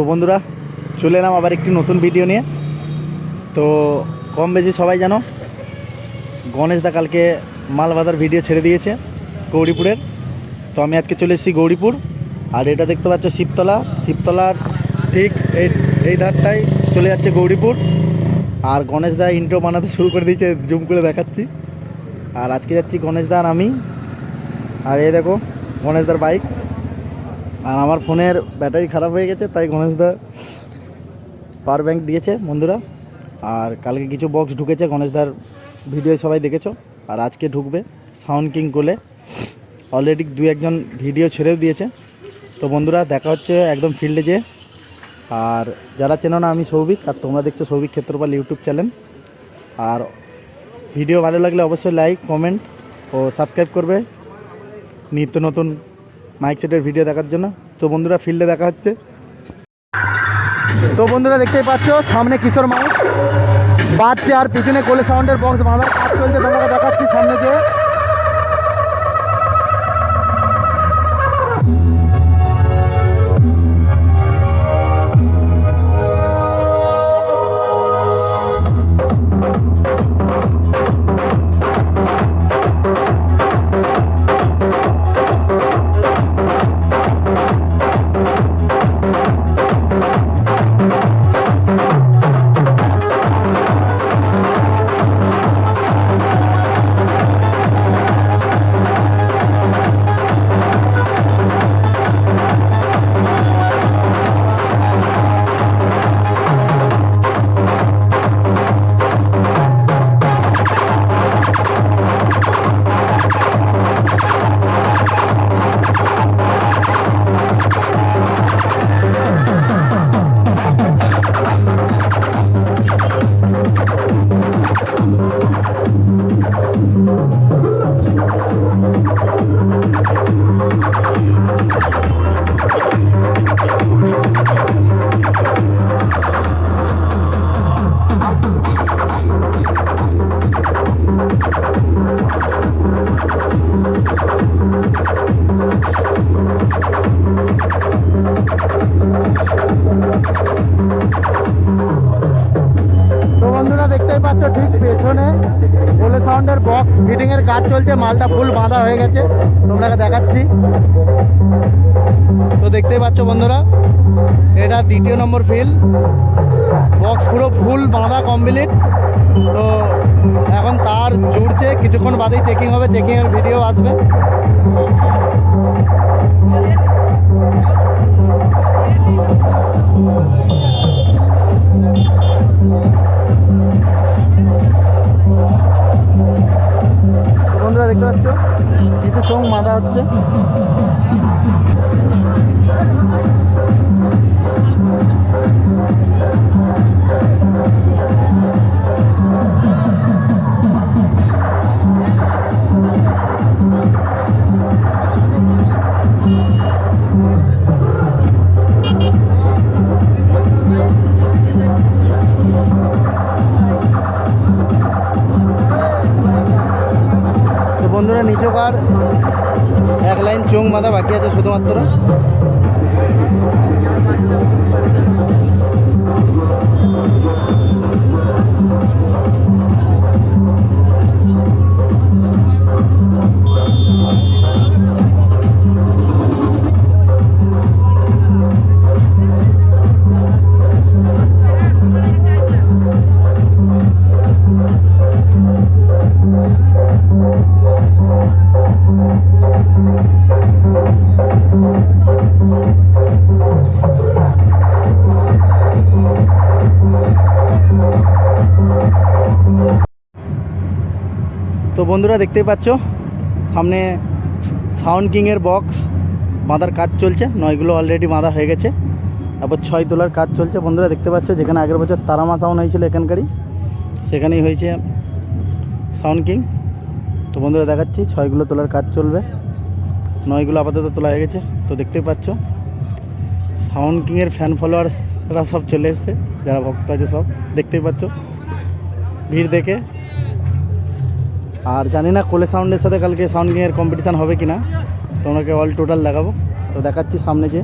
তো বন্ধুরা, চলে এলাম আবার একটি নতুন ভিডিও নিয়ে। তো কম বেশি সবাই জানো গণেশদা কালকে মালবাজার ভিডিও ছেড়ে দিয়েছে গৌরীপুরের। তো আমি আজকে চলে এসেছি গৌরীপুর, আর এটা দেখতে পাচ্ছ শিবতলা। শিবতলার ঠিক এই এই ধারটায় চলে যাচ্ছে গৌরীপুর। আর গণেশদা ইন্ট্রো বানাতে শুরু করে দিয়েছে জুম করে দেখাচ্ছি। আর আজকে যাচ্ছি গণেশদা আর আমি। আর এই দেখো গণেশদার বাইক আর আমার ফোনের ব্যাটারি খারাপ হয়ে গেছে, তাই গণেশদা পাওয়ার ব্যাঙ্ক দিয়েছে বন্ধুরা। আর কালকে কিছু বক্স ঢুকেছে গণেশদার ভিডিও সবাই দেখেছ। আর আজকে ঢুকবে সাউন্ড কিং কোলে। অলরেডি দু একজন ভিডিও ছেড়েও দিয়েছে। তো বন্ধুরা, দেখা হচ্ছে একদম ফিল্ডে যে আর যারা চেনো না আমি সৌভিক, আর তোমরা দেখছ সৌভিক ক্ষেত্রপাল ইউটিউব চ্যানেল আর ভিডিও ভালো লাগলে অবশ্যই লাইক কমেন্ট ও সাবস্ক্রাইব করবে। নিত্য নতুন মাইক সেটের ভিডিও দেখার জন্য। তো বন্ধুরা ফিল্ডে দেখা হচ্ছে। তো বন্ধুরা, দেখতেই পাচ্ছ, সামনে কিশোর মাইক। বাচ্চা আর পিছনে কোলে সাউন্ডের বক্স বাঁধার কাজ চলছে, তোমাকে দেখাচ্ছি সামনে যে কাজ চলছে, মালটা ফুল বাঁধা হয়ে গেছে। তোমরাকে দেখাচ্ছি। তো দেখতেই পাচ্ছ বন্ধুরা, এটা দ্বিতীয় নম্বর ফিল বক্স পুরো ফুল বাঁধা কমপ্লিট তো এখন তার জুড়ছে, কিছুক্ষণ বাদেই চেকিং হবে চেকিং এর ভিডিও আসবে। কিছু চোখ মাদা হচ্ছে। বাঁধা বাকি আছে শুধুমাত্র? বন্ধুরা দেখতেই পাচ্ছ, সামনে সাউন্ড কিংয়ের বক্স বাঁধার কাজ চলছে। নয়গুলো অলরেডি বাঁধা হয়ে গেছে। তারপর ছয় তোলার কাজ চলছে। বন্ধুরা দেখতে পাচ্ছ, যেখানে আগের বছর তারামা সাউন্ড হয়েছিল এখানকারই, সেখানেই হয়েছে সাউন্ড কিং তো বন্ধুরা দেখাচ্ছি, ছয়গুলো তোলার কাজ চলবে। নয়গুলো আপাতত তোলা হয়ে গেছে। তো দেখতেই পাচ্ছ সাউন্ড কিংয়ের ফ্যান ফলোয়ার্সরা সব চলে এসছে, যারা ভক্ত আছে সব। দেখতেই পাচ্ছ, ভিড় দেখে আর জানি না কোলে সাউন্ডের সাথে কালকে সাউন্ড কিংয়ের কম্পিটিশান হবে কি না তোমাকে অল টোটাল দেখাবো। তো দেখাচ্ছি সামনে যে।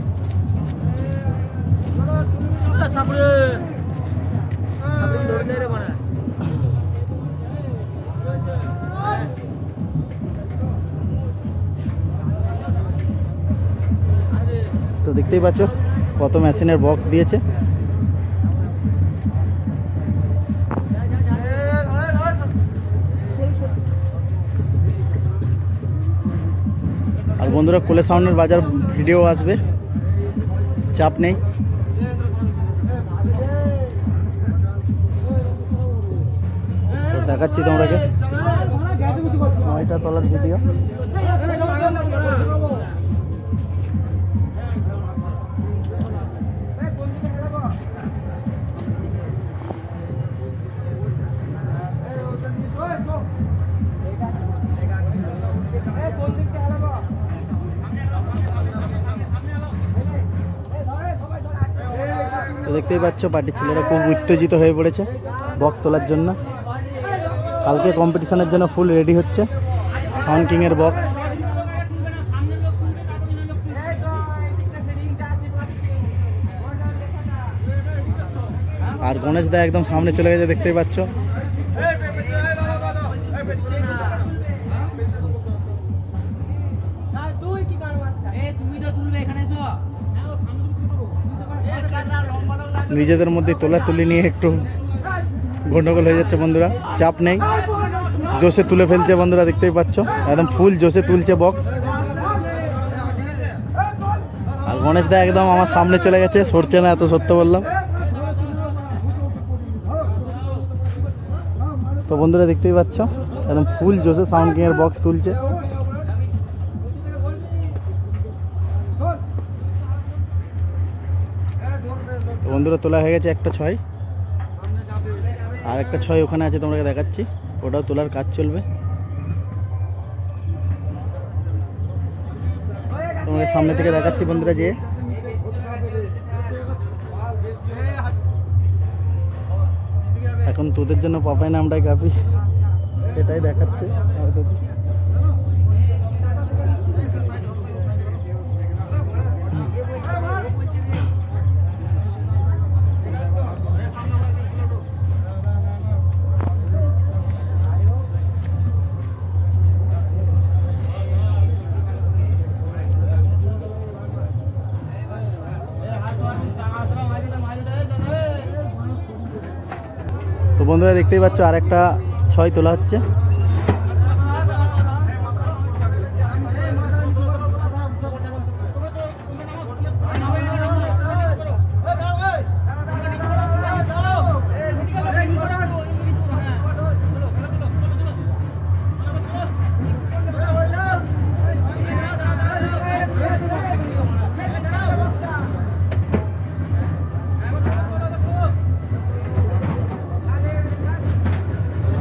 তো দেখতেই পাচ্ছ কত মেশিনের বক্স দিয়েছে। আর বন্ধুরা কোলে সাউন্ডের বাজার ভিডিও আসবে চাপ নেই দেখাচ্ছি তোমরাকে নয়টা তলার ভিডিও দেখতেই পাচ্ছ, পার্টির ছেলেরা খুব উত্তেজিত হয়ে পড়েছে বক্স তোলার জন্য। কালকে কম্পিটিশনের জন্য ফুল রেডি হচ্ছে সাউন্ড কিংয়ের বক্স আর গণেশ দা একদম সামনে চলে গেছে, দেখতেই পাচ্ছ। তুমি তো তুলবে, এখানে নিজেদের মধ্যে তোলা তুলি নিয়ে একটু গন্ডগোল হয়ে যাচ্ছে বন্ধুরা, চাপ নেই। জোসে তুলে ফেলছে বন্ধুরা, দেখতেই পাচ্ছ। একদম ফুল জোসে তুলছে বক্স আর গণেশ দা একদম আমার সামনে চলে গেছে, সরছে না এত সত্য বললাম। তো বন্ধুরা, দেখতেই পাচ্ছ, একদম ফুল জোসে সাউন্ড কিংয়ের বক্স তুলছে। বন্ধুরা, তোলা হয়ে গেছে একটা ছয়। আর একটা ছয় ওখানে আছে তোমাকে দেখাচ্ছি। ওটাও তোলার কাজ চলবে। তোমাকে সামনে থেকে দেখাচ্ছি বন্ধুরা যে। এখন তোদের জন্য পাপাই নামটাই কাপি সেটাই দেখাচ্ছে। তো বন্ধুরা দেখতেই পাচ্ছ আরেকটা ছয় তোলা হচ্ছে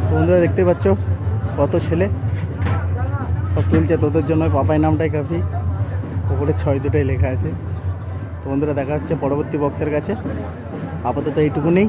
তো বন্ধুরা দেখতে পাচ্ছ, কত ছেলে। সব তুলছে তোদের জন্য পাপাই নামটাই কাফি। ওপরে ছয় দুটাই লেখা আছে। তো বন্ধুরা, দেখা হচ্ছে পরবর্তী বক্সের কাছে। আপাতত এইটুকুনেই